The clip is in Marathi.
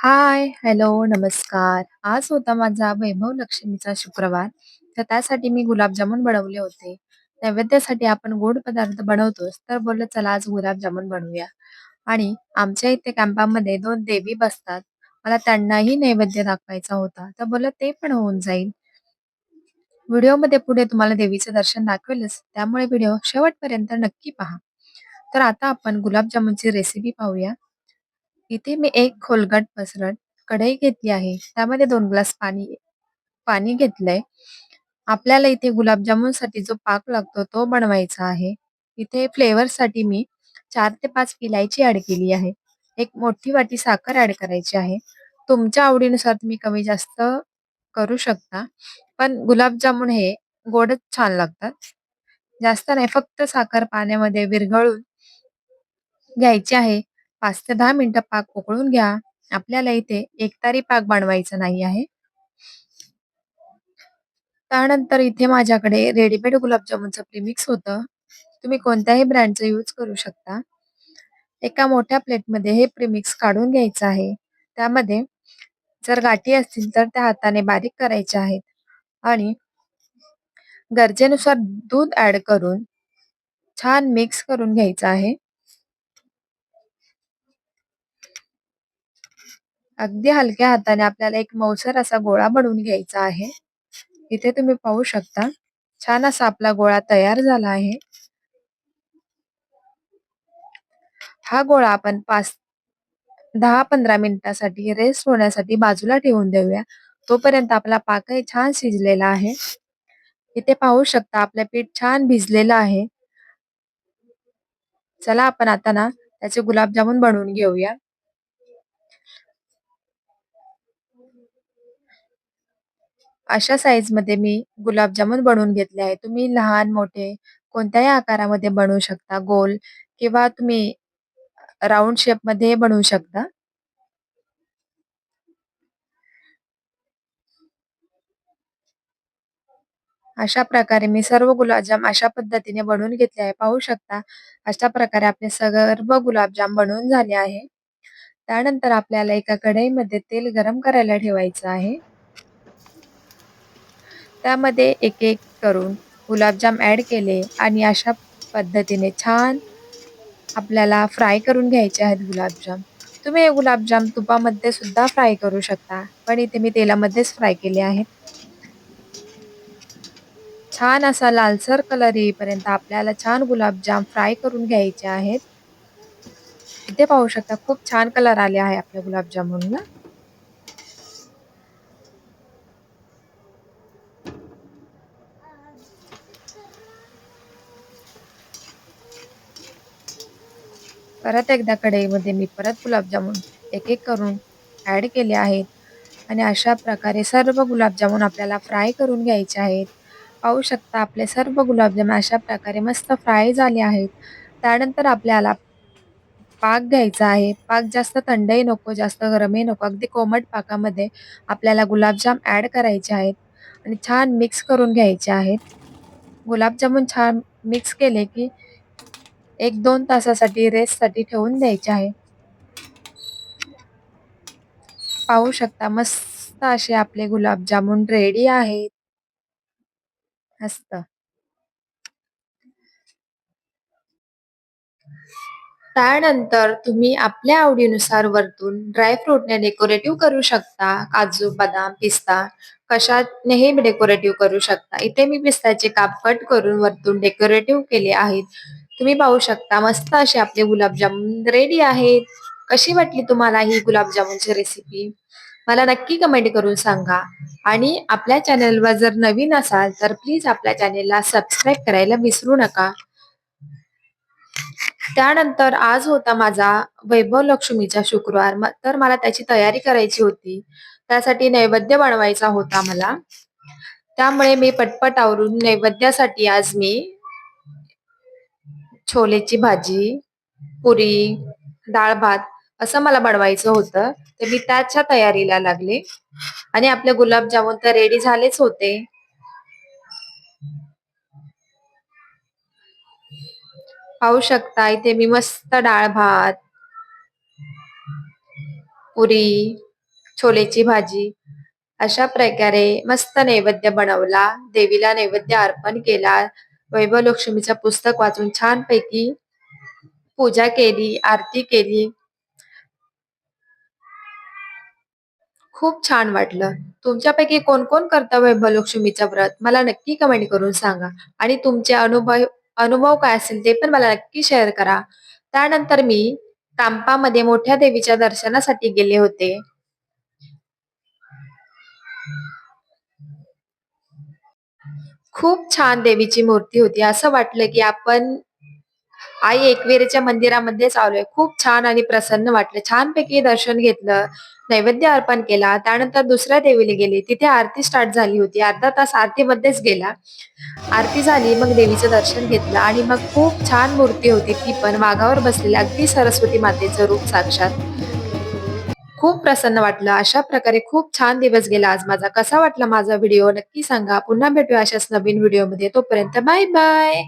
हाय, हॅलो, नमस्कार. आज होता माझा वैभव लक्ष्मीचा शुक्रवार, तर त्यासाठी मी गुलाबजामुन बनवले होते. नैवेद्यासाठी आपण गोड पदार्थ बनवतोच, तर बोललं चला आज गुलाबजामुन बनवूया. आणि आमच्या इथे कॅम्पामध्ये 2 देवी बसतात. मला त्यांनाही नैवेद्य दाखवायचा होता, तर बोललं ते पण होऊन जाईल. व्हिडिओमध्ये पुढे तुम्हाला देवीचं दर्शन दाखवेलच, त्यामुळे व्हिडिओ शेवटपर्यंत नक्की पहा. तर आता आपण गुलाबजामुनची रेसिपी पाहूया. इथे मी एक खोलगट पसरट कढई घेतली आहे. त्यामध्ये दोन ग्लास पाणी पाणी घेतलंय. आपल्याला इथे गुलाबजामुनसाठी जो पाक लागतो तो बनवायचा आहे. इथे फ्लेवर साठी मी चार ते पाच इलायची ऍड केली आहे. एक मोठी वाटी साखर ऍड करायची आहे. तुमच्या आवडीनुसार तुम्ही कमी जास्त करू शकता. पण गुलाबजामुन हे गोडच छान लागतात. जास्त नाही फक्त साखर पाण्यामध्ये विरघळून घ्यायची आहे. पाच ते दहा मिनिटं पाक उकळून घ्या. आपल्याला इथे एकतारी पाक बनवायचा नाही आहे. त्यानंतर इथे माझ्याकडे रेडीमेड गुलाबजामुनचं प्रीमिक्स होतं. तुम्ही कोणत्याही ब्रँडचं यूज करू शकता. एका मोठ्या प्लेटमध्ये हे प्रीमिक्स काढून घ्यायचं आहे. त्यामध्ये जर गाठी असतील तर त्या हाताने बारीक करायच्या आहेत आणि गरजेनुसार दूध ऍड करून छान मिक्स करून घ्यायचं आहे. अगदी हलक्या हाताने आपल्याला एक मऊसर असा गोळा बनवून घ्यायचा आहे. इथे तुम्ही पाहू शकता छान असा आपला गोळा तयार झाला आहे. हा गोळा आपण 5 10-15 मिनिटासाठी रेस्ट होण्यासाठी बाजूला ठेवून देऊया. तोपर्यंत आपला पाकही छान शिजलेला आहे. इथे पाहू शकता आपलं पीठ छान भिजलेलं आहे. चला आपण आता ना त्याचे गुलाबजामुन बनवून घेऊया. अशा साईजमध्ये मी गुलाबजामुन बनवून घेतले आहे. तुम्ही लहान, मोठे कोणत्याही आकारामध्ये बनवू शकता. गोल किंवा तुम्ही राऊंड शेपमध्ये बनवू शकता. अशा प्रकारे मी सर्व गुलाबजाम अशा पद्धतीने बनवून घेतले आहे. पाहू शकता अशा प्रकारे आपले सर्व गुलाबजाम बनवून झाले आहे. त्यानंतर आपल्याला एका कढईमध्ये तेल गरम करायला ठेवायचं आहे. त्यामध्ये एक-एक करून गुलाबजाम ॲड केले आणि अशा पद्धतीने छान आपल्याला फ्राय करून घ्यायचे आहेत गुलाबजाम. तुम्ही हे गुलाबजाम तुपामध्ये सुद्धा फ्राय करू शकता. पण इथे मी तेलामध्येच फ्राय केले आहेत. छान असा लालसर कलर येईपर्यंत आपल्याला छान गुलाबजाम फ्राय करून घ्यायचे आहेत. इथे पाहू शकता खूप छान कलर आले आहे आपल्या गुलाबजामुनला. परत एकदा कढईमध्ये मी परत गुलाबजामुन एक-एक करून ॲड केले आहेत आणि अशा प्रकारे सर्व गुलाबजामुन आपल्याला फ्राय करून घ्यायचे आहेत. पाहू शकता आपले सर्व गुलाबजाम अशा प्रकारे मस्त फ्राय झाले आहेत. त्यानंतर आपल्याला पाक घ्यायचा आहे. पाक जास्त थंडही नको, जास्त गरमही नको. अगदी कोमट पाकामध्ये आपल्याला गुलाबजाम ॲड करायचे आहेत आणि छान मिक्स करून घ्यायचे आहेत. गुलाबजामुन छान मिक्स केले की 1-2 तासासाठी रेस्टसाठी ठेवून द्यायचे आहे. पाहू शकता मस्त असे आपले गुलाबजामुन रेडी आहेत. मस्त. त्यानंतर तुम्ही आपल्या आवडीनुसार वरतून ड्रायफ्रूटने डेकोरेटिव्ह करू शकता. काजू, बदाम, पिस्ता कशानेही डेकोरेटिव्ह करू शकता. इथे मी पिस्ताचे काप कट करून वरतून डेकोरेटिव्ह केले आहेत. तुम्ही पाहू शकता मस्त असे आपले गुलाबजामुन रेडी आहेत. कशी वाटली तुम्हाला ही गुलाबजामुनची रेसिपी? मला नक्की कमेंट करून सांगा आणि आपल्या चॅनलवर जर नवीन असाल तर प्लीज आपल्या चॅनेलला सबस्क्राईब करायला विसरू नका. त्यानंतर आज होता माझा वैभव लक्ष्मीचा शुक्रवार. तर मला त्याची तयारी करायची होती. त्यासाठी नैवेद्य बनवायचा होता मला. त्यामुळे मी पटपट आवरून नैवेद्यासाठी आज मी छोलेची भाजी, पुरी, डाळ-भात असं मला बनवायचं होतं. तर मी त्याच्या तयारीला लागले आणि आपले गुलाबजामुन तर रेडी झालेच होते. पाहू शकता इथे मी मस्त डाळ-भात, पुरी छोलेची भाजी अशा प्रकारे मस्त नैवेद्य बनवला देवीला नैवेद्य अर्पण केला वैभव लक्ष्मीचं पुस्तक वाचून छानपैकी पूजा केली आरती केली. खूप छान वाटलं. तुमच्यापैकी कोण कोण करतं वैभव लक्ष्मीचं व्रत? मला नक्की कमेंट करून सांगा. आणि तुमचे अनुभव अनुभव काय असेल ते पण मला नक्की शेअर करा. त्यानंतर मी तांपामध्ये मोठ्या देवीच्या दर्शनासाठी गेले होते. खूप छान देवीची मूर्ती होती. असं वाटलं की आपण आई एकविरेच्या मंदिरामध्येच आलोय खूप छान आणि प्रसन्न वाटलं. छानपैकी दर्शन घेतलं नैवेद्य अर्पण केला. त्यानंतर दुसऱ्या देवीला गेली. तिथे आरती स्टार्ट झाली होती. अर्धा तास आरतीमध्येच गेला. आरती झाली मग देवीचं दर्शन घेतलं आणि मग खूप छान मूर्ती होती ती पण. वाघावर बसलेली अगदी सरस्वती मातेचं रूप साक्षात. खूप प्रसन्न वाटलं. अशा प्रकारे खूप छान दिवस गेला आज माझा. कसा वाटला माझा व्हिडिओ? नक्की सांगा. पुन्हा भेटूया अशाच नवीन व्हिडिओमध्ये. तोपर्यंत बाय बाय.